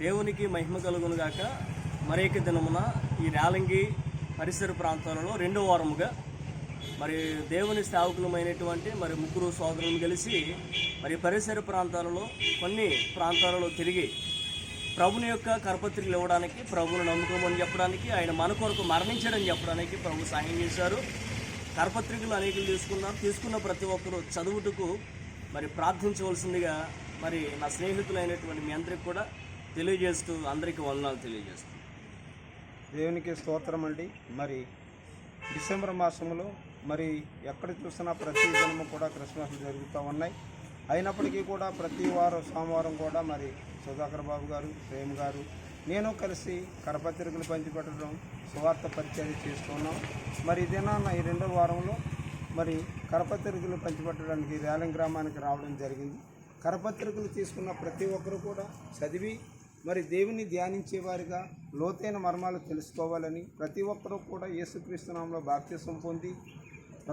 దేవునికి మహిమ కలుగునుగాక మరేక దినమున ఈ రేలంగి పరిసర ప్రాంతాలలో రెండో వారముగా మరి దేవుని స్థావకులమైనటువంటి మరి ముగ్గురు సోదరులను కలిసి మరి పరిసర ప్రాంతాలలో కొన్ని ప్రాంతాలలో తిరిగి ప్రభుని యొక్క కరపత్రికలు ఇవ్వడానికి ప్రభుని నమ్ముకోమని చెప్పడానికి ఆయన మన కొరకు మరణించడం చెప్పడానికి ప్రభు సహాయం చేశారు. కరపత్రికలు అనేకలు తీసుకున్నారు తీసుకున్న ప్రతి ఒక్కరూ చదువుటకు మరి ప్రార్థించవలసిందిగా మరి నా స్నేహితులైనటువంటి మీ అందరికి కూడా తెలియజేస్తూ అందరికీ వందనాలు తెలియజేస్తూ. దేవునికి స్తోత్రం అండి. మరి డిసెంబర్ మాసంలో మరి ఎక్కడ చూసినా ప్రతి దినము కూడా క్రిస్మస్ జరుగుతూ ఉన్నాయి. అయినప్పటికీ కూడా ప్రతి వారం సోమవారం కూడా మరి సుధాకర్ బాబు గారు ప్రేమ్ గారు నేను కలిసి కరపత్రికలు పంచిపెట్టడం సువార్త పరిచయం చేస్తున్నాం మరి ఇదేనా ఈ రెండో వారంలో మరి కరపత్రికలు పంచిపెట్టడానికి రేలం గ్రామానికి రావడం జరిగింది. కరపత్రికలు తీసుకున్న ప్రతి ఒక్కరు కూడా చదివి మరి దేవుని ధ్యానించేవారిగా లోతైన మర్మాలు తెలుసుకోవాలని ప్రతి ఒక్కరూ కూడా యేసుక్రీస్తునామంలో బాప్త్యసం పొంది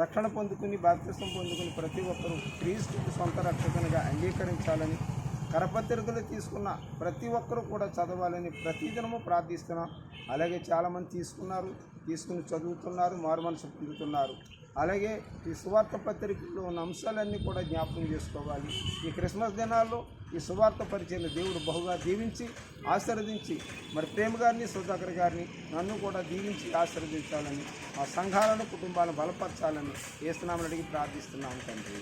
రక్షణ పొందుకుని బాప్తిసం పొందుకుని ప్రతి ఒక్కరూ క్రీస్తుకు సొంత రక్షకునిగా అంగీకరించాలని కరపత్రికలు తీసుకున్న ప్రతి ఒక్కరూ కూడా చదవాలని ప్రతిదినము ప్రార్థిస్తున్నాం. అలాగే చాలామంది తీసుకున్నారు తీసుకుని చదువుతున్నారు మారు మనసు పొందుతున్నారు. అలాగే ఈ సువార్త పత్రికలో ఉన్న అంశాలన్నీ కూడా జ్ఞాపకం చేసుకోవాలి. ఈ క్రిస్మస్ దినాల్లో ఈ సువార్త పరిచయం దేవుడు బహుగా దీవించి ఆశీర్వదించి మరి ప్రేమ గారిని సుధాకర్ గారిని నన్ను కూడా దీవించి ఆశీర్వదించాలని మా సంఘాలను కుటుంబాలను బలపరచాలని ఏస్తున్నామని అడిగి ప్రార్థిస్తున్నాము తండ్రి.